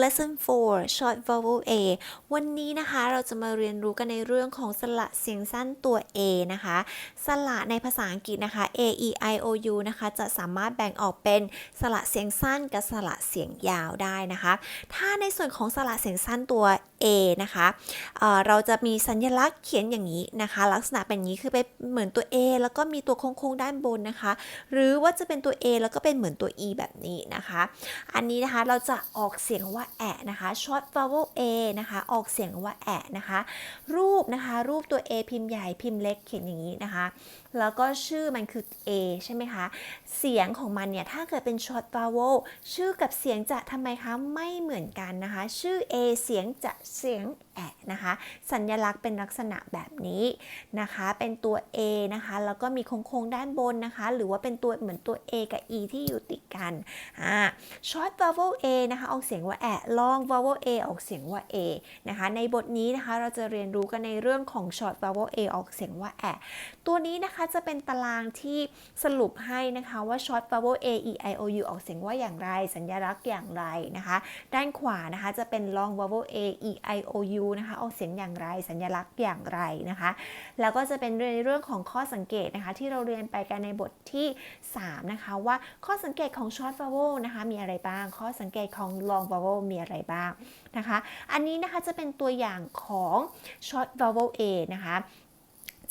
Lesson 4 Short Vowel A วันนี้นะคะเราจะมาเรียนรู้กันในเรื่องของสระเสียงสั้นตัว A นะคะ สระในภาษาอังกฤษนะคะ A E I O U นะคะ จะสามารถแบ่งออกเป็นสระเสียงสั้นกับสระเสียงยาวได้นะคะ ถ้าในส่วนของสระเสียงสั้นตัว A นะคะเเราจะมีสัญลักษณ์เขียนอย่างนี้นะคะ ลักษณะเป็นอย่างนี้คือเป็นเหมือนตัว A แล้วก็มีตัวโค้งๆด้านบนนะคะ หรือว่าจะเป็นตัว A แล้วก็เป็นเหมือนตัว E แบบนี้นะคะ อันนี้นะคะเราจะออกเสียงว่าแอะนะคะ short vowel A นะคะ ออกเสียงว่าแอะนะคะ รูปนะคะ รูปตัว A พิมพ์ใหญ่พิมพ์เล็กเขียนอย่างนี้นะคะ แล้วก็ชื่อมันคือ A ใช่ไหมคะ เสียงของมันเนี่ยถ้าเกิดเป็น short vowel ชื่อกับเสียงจะทำไมคะไม่เหมือนกันนะคะ ชื่อ A เสียงจะเสียงแอะนะคะ สัญลักษณ์เป็นลักษณะแบบนี้นะคะ เป็นตัว A นะคะ แล้วก็มีโค้งๆด้านบนนะคะ หรือว่าเป็นตัวเหมือนตัว A กับ E ที่อยู่ติดกันอ่า short vowel A นะคะออกเสียงว่าแอะ long vowel A ออกเสียงว่า A นะคะ ในบทนี้นะคะเราจะเรียนรู้กันในเรื่องของ short vowel A ออกเสียงว่าแอะ ตัวนี้นะคะจะเป็นตารางที่สรุปให้นะคะว่า short vowel A E I O U ออกเสียงว่าอย่างไร สัญลักษณ์อย่างไรนะคะ ด้านขวานะคะจะเป็น long vowel A E I O U นะคะออกเสียงอย่างไร สัญลักษณ์อย่างไรนะคะ แล้วก็จะเป็นในเรื่องของข้อสังเกตนะคะ ที่เราเรียนไปกันในบทที่ 3 นะคะ ว่าข้อสังเกตของ short vowel นะคะ มีอะไรบ้าง ข้อสังเกตของ long vowel มีอะไรบ้างนะคะ อันนี้นะคะจะเป็นตัวอย่างของ short vowel A นะคะ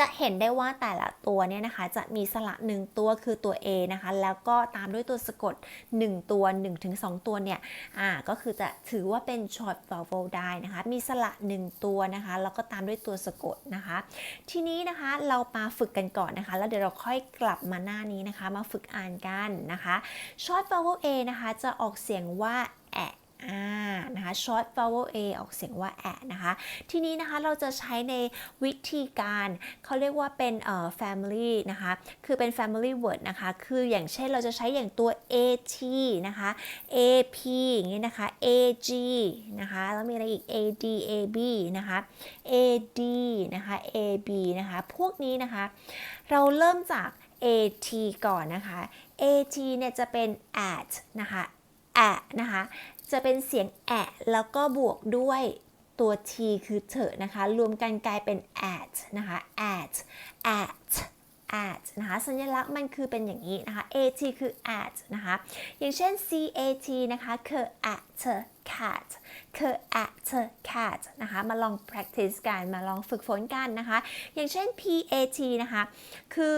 จะเห็นได้ว่าแต่ละตัวเนี่ยนะคะจะมีสระหนึ่งตัวคือตัว A นะคะ แล้วก็ตามด้วยตัวสะกด 1 ตัว 1-2 ตัวเนี่ยอ่าก็คือจะถือว่าเป็น short vowel ได้นะคะ มีสระ 1 ตัวนะคะ แล้วก็ตามด้วยตัวสะกดนะคะ ทีนี้นะคะเรามาฝึกกันก่อนนะคะ แล้วเดี๋ยวเราค่อยกลับมาหน้านี้นะคะ มาฝึกอ่านกันนะคะ short vowel A นะคะจะออกเสียงว่า อะอ่านะคะ short vowel A ออกเสียงว่าแอะนะคะ ทีนี้นะคะเราจะใช้ในวิธีการเขาเรียกว่าเป็นเอ่อ family นะคะ คือเป็น family word นะคะ คืออย่างเช่นเราจะใช้อย่างตัว at นะคะ ap อย่างนี้นะคะ ag นะคะ แล้วมีอะไรอีก ad ab นะคะ ad นะคะ ab นะคะ พวกนี้นะคะ เราเริ่มจาก at ก่อนนะคะ at เนี่ยจะเป็น at นะคะ at นะคะ จะเป็นเสียงแอะแล้วก็บวกด้วยตัว t คือเถอะนะคะ รวมกันกลายเป็น at นะคะ at at at นะคะ สัญลักษณ์มันคือเป็นอย่างนี้นะคะ at คือ at นะคะ อย่างเช่น cat นะคะคือ at cat คือ at cat นะคะ มาลอง practice กัน มาลองฝึกฝนกันนะคะ อย่างเช่น pat นะคะ คือ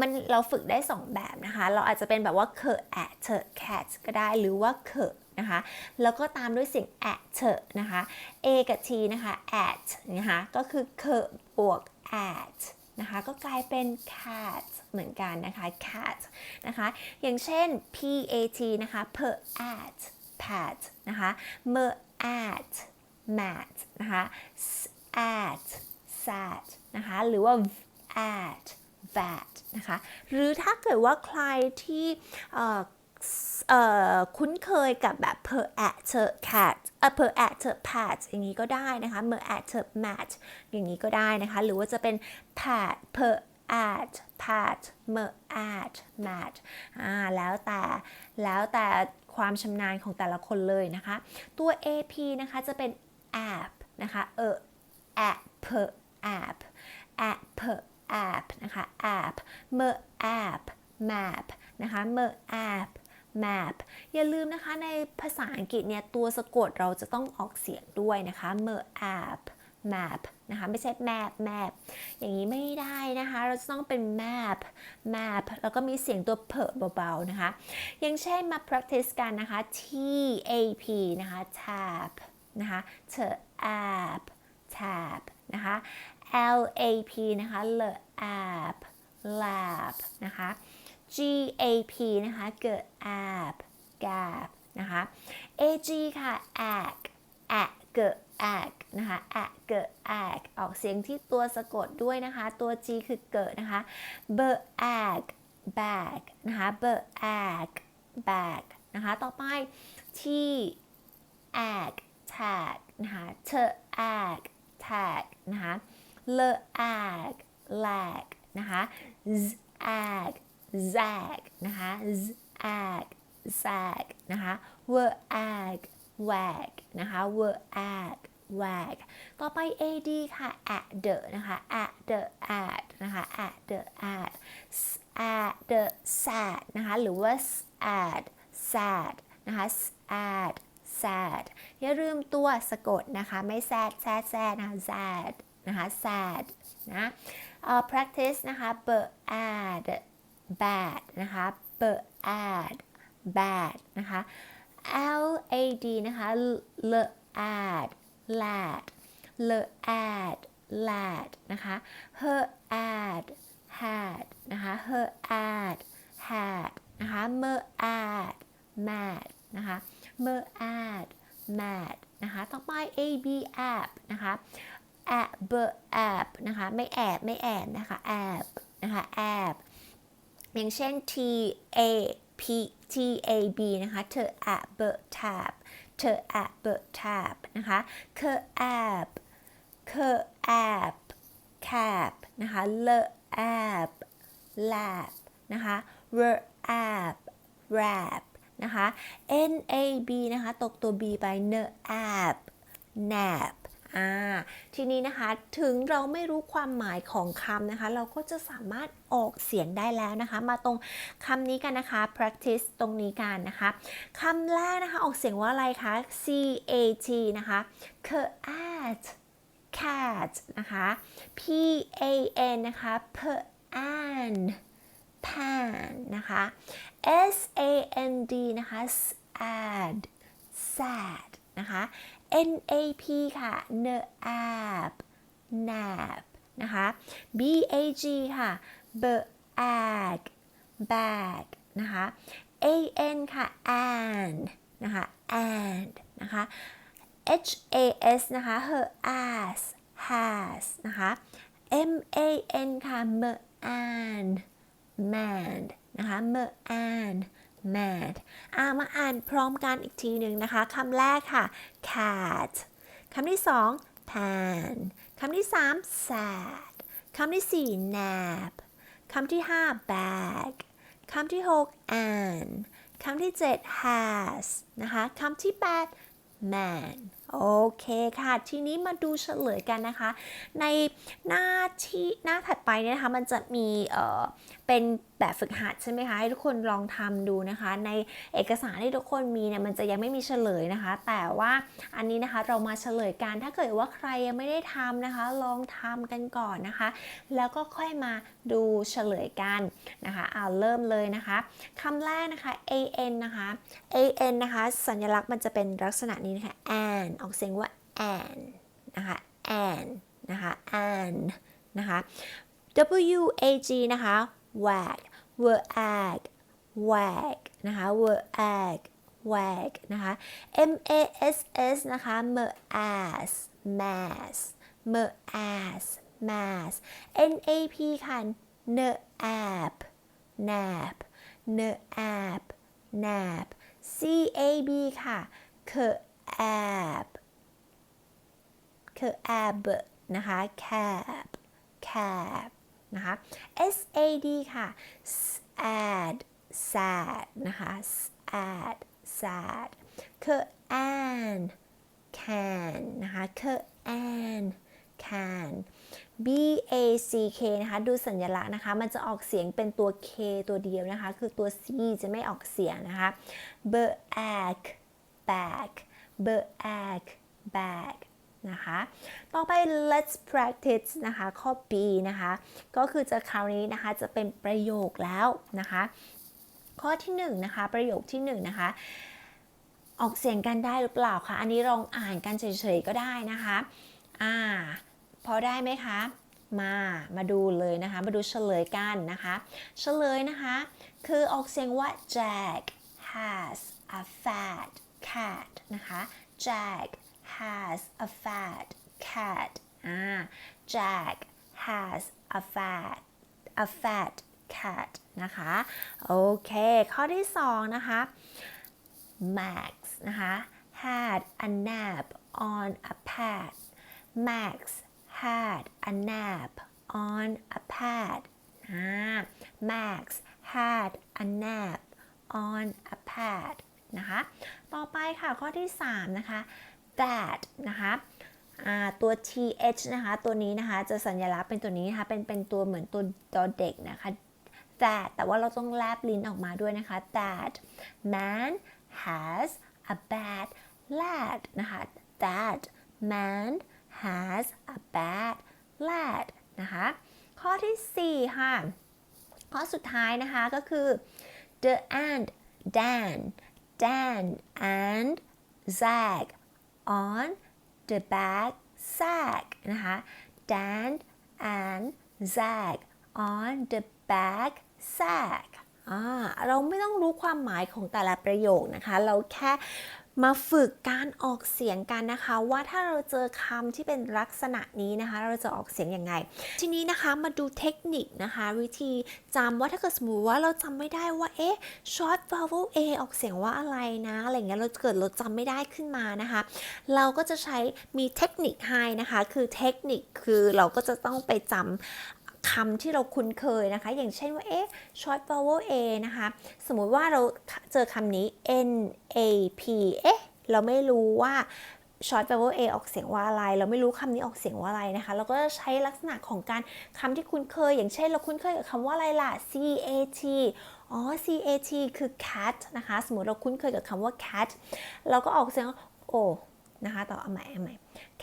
มันเราฝึกได้ 2 แบบนะคะ เราอาจจะเป็นแบบว่าเคอ at เ cat ก็ได้ หรือว่าเคอ นะคะ แล้วก็ตามด้วยเสียง at เนะคะ a กับ t นะคะ at นะคะก็คือเคบวก at นะคะก็กลายเป็น cat เหมือนกันนะคะ cat นะคะ อย่างเช่น pat นะคะ per at pat นะคะ mer at mat นะคะ at sat นะคะ หรือว่า at that นะคะ หรือถ้าเกิดว่าใครที่ คุ้นเคยกับแบบ per at per cat เอ่อ per at per pat อย่างนี้ก็ได้นะคะ per at per mat อย่างนี้ก็ได้นะคะ หรือว่าจะเป็น pat per at pat per at mat อ่าแล้วแต่แล้วแต่ความชำนาญของแต่ละคนเลยนะคะ ตัว ap นะคะจะเป็น app นะคะเออ app per app app per app นะคะ app mer app map นะคะ mer app map อย่าลืมนะคะในภาษาอังกฤษเนี่ยตัวสะกดเราจะต้องออกเสียงด้วยนะคะ m a p map นะคะไม่ใช่ map map อย่างนี้ไม่ได้นะคะ เราจะต้องเป็น map map แล้วก็มีเสียงตัวเพอเบาๆนะคะอย่างเช่นมา practice กันนะคะ tap นะคะ tap นะคะ t app tap นะคะ LAP นะคะ l app lap นะคะ GAP นะคะ เกิด app gap นะคะ AG ค่ะ ag ag เกิด ag นะคะ ag เกิด ag ออกเสียงที่ตัวสะกดด้วยนะคะ ตัว G คือเกิดนะคะ b ag bag นะคะ b ag bag นะคะ ต่อไป T ag tag นะคะ t ag tag นะคะ l ag lag นะคะ z ag zag นะคะ z ag zag นะคะ w ag wag นะคะ were at wag ต่อไป ad ค่ะ at the นะคะ at the at นะคะ at the at at the sad นะคะ หรือว่า sad sad นะคะ sad sad อย่าลืมตัวสะกดนะคะ ไม่ sad sad sad นะคะ sad นะคะ sad นะ practice นะคะ b ad bad นะคะ b ad bad นะคะ l a d นะคะ l ad lad l ad lad นะคะ her ad had นะคะ her ad had นะคะ mer ad mad นะคะ mer ad mad นะคะต่อไป ab ab นะคะ ab ab นะคะ ไม่แอบ ไม่แอบนะคะ ab นะคะ ab อย่างเช่น t a p t a b นะคะเธอ at b tab เธอ at b tab นะคะเคอ ab เคอ ab cap นะคะ l ab lab นะคะ r ab rap นะคะ n a b นะคะ ตกตัว b ไป n ab nap อ่าทีนี้นะคะถึงเราไม่รู้ความหมายของคำนะคะ เราก็จะสามารถออกเสียงได้แล้วนะคะ มาตรงคำนี้กันนะคะ practice ตรงนี้กันนะคะคำแรกนะคะออกเสียงว่าอะไรคะ c a t นะคะ cat cat นะคะ p a n นะคะ pan pan นะคะ s a n d นะคะ sad sad นะคะ n a p ค่ะ nap nap นะคะ b a g ค่ะ bag bag นะคะ a n ค่ะ and นะคะ and นะคะ h a s นะคะ her ass has นะคะ m a n ค่ะ m an man นะคะ m an mad อ่ามาอ่านพร้อมกันอีกทีหนึ่งนะคะคำแรกค่ะ cat คำที่สอง pan คำที่สาม sad คำที่สี่ nap คำที่ห้า bag คำที่หก an คำที่เจ็ด has นะคะคำที่แปด man โอเคค่ะ ทีนี้มาดูเฉลยกันนะคะ ในหน้าที่หน้าถัดไปเนี่ยนะคะ มันจะมี เป็นแบบฝึกหัดใช่ไหมคะ ให้ทุกคนลองทำดูนะคะ ในเอกสารที่ทุกคนมีเนี่ยมันจะยังไม่มีเฉลยนะคะ แต่ว่าอันนี้นะคะเรามาเฉลยกันถ้าเกิดว่าใครยังไม่ได้ทำนะคะ ลองทำกันก่อนนะคะ แล้วก็ค่อยมาดูเฉลยกันนะคะเอาเริ่มเลยนะคะคำแรกนะคะ an นะคะ an นะคะ สัญลักษณ์มันจะเป็นลักษณะนี้นะคะ an ออกเสียงว่า an นะคะ an นะคะ an นะคะ w a g นะคะ wag were ag wag นะคะ were ag wag นะคะ m a s s นะคะ m as mass m as mass n a p ค่ะ n app nap n app nap c a b ค่ะ c ab คือ ab นะคะ cab cab นะคะ sad ค่ะ sad sad นะคะ sad sad คือ an can นะคะคือ an can b a c k นะคะ ดูสัญลักษณ์นะคะ มันจะออกเสียงเป็นตัว k ตัวเดียวนะคะ คือตัว c จะไม่ออกเสียงนะคะ bag bag bag bag นะคะ ต่อไป let's practice นะคะ ข้อ B นะคะ ก็คือจะคราวนี้นะคะจะเป็นประโยคแล้วนะคะ ข้อที่1นงนะคะประโยคที่1นงนะคะออกเสียงกันได้หรือเปล่าคะ อันนี้ลองอ่านกันเฉยๆก็ได้นะคะ อ่า พอได้ไหมคะ มา มาดูเลยนะคะ มาดูเฉลยกันนะคะ เฉลยนะคะ คือออกเสียงว่า Jack has a fat cat นะคะ Jack has a fat cat อ่า Jack has a fat a fat cat นะคะ โอเค ข้อที่สองนะคะ Max นะคะ had a nap on a pad Max had a nap on a pad อ่า Max had a nap on a pad นะคะ ต่อไปค่ะข้อที่ 3 นะคะ that นะคะตัว th นะคะตัวนี้นะคะจะสัญลักษณ์เป็นตัวนี้นะคะเป็นเป็นตัวเหมือนตัวดอเด็กนะคะ that แต่ว่าเราต้องแลบลิ้นออกมาด้วยนะคะ that man has a bad lad นะคะ that man has a bad lad นะคะข้อที่ 4 ค่ะ ข้อสุดท้ายนะคะก็คือ the and Dan Dan and Zag on the back sack นะคะ Dan and Zag on the back sack อ่าเราไม่ต้องรู้ความหมายของแต่ละประโยคนะคะ เราแค่ มาฝึกการออกเสียงกันนะคะ ว่าถ้าเราเจอคำที่เป็นลักษณะนี้นะคะ เราจะออกเสียงยังไง ทีนี้นะคะมาดูเทคนิคนะคะ วิธีจำว่าถ้าเกิดสมมติว่าเราจำไม่ได้ว่าเอ๊ะ short vowel a ออกเสียงว่าอะไรนะอะไรเงี้ยเราเกิดเราจำไม่ได้ขึ้นมานะคะ เราก็จะใช้มีเทคนิคให้นะคะ คือเทคนิคคือเราก็จะต้องไปจำ คำที่เราคุ้นเคยนะคะ อย่างเช่นว่า เอ๊ะ short vowel a นะคะ สมมุติว่าเราเจอคำนี้ n a p เอ๊ะ เราไม่รู้ว่า short vowel a ออกเสียงว่าอะไร เราไม่รู้คำนี้ออกเสียงว่าอะไรนะคะ เราก็จะใช้ลักษณะของการคำที่คุ้นเคย อย่างเช่น เราคุ้นเคยกับคำว่าอะไรล่ะ c a t อ๋อ c a t คือ cat นะคะ สมมติเราคุ้นเคยกับคำว่า cat เราก็ออกเสียงว่าโอ้ นะคะต่อเอาใหม่เอาใหม่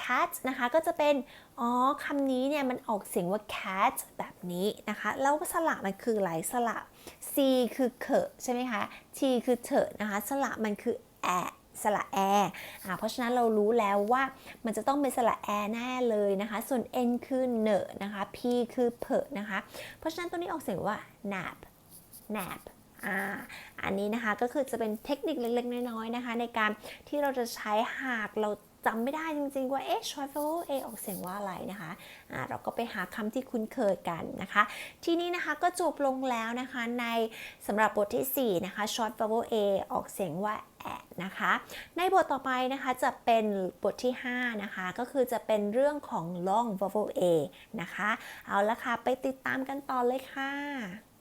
cat นะคะก็จะเป็นอ๋อคำนี้เนี่ยมันออกเสียงว่า cat แบบนี้นะคะ แล้วสระมันคืออะไรสระ c คือเคใช่ไหมคะ t คือเถอะนะคะ สระมันคือแอสระแออ่าเพราะฉะนั้นเรารู้แล้วว่ามันจะต้องเป็นสระแอแน่เลยนะคะ ส่วน n คือเนอะนะคะ p คือเพอนะคะ เพราะฉะนั้นตัวนี้ออกเสียงว่า nap nap อ่าอันนี้นะคะก็คือจะเป็นเทคนิคเล็กๆ น้อยๆนะคะ ในการที่เราจะใช้หากเราจำไม่ได้จริงๆว่าเอ๊ะ short vowel a ออกเสียงว่าอะไรนะคะอ่าเราก็ไปหาคำที่คุ้นเคยกันนะคะ ทีนี้นะคะก็จบลงแล้วนะคะในสำหรับบทที่ 4 นะคะ short vowel a ออกเสียงว่าแอะนะคะ ในบทต่อไปนะคะจะเป็นบทที่ 5 นะคะ ก็คือจะเป็นเรื่องของ long vowel a นะคะ เอาละค่ะ ไปติดตามกันต่อเลยค่ะ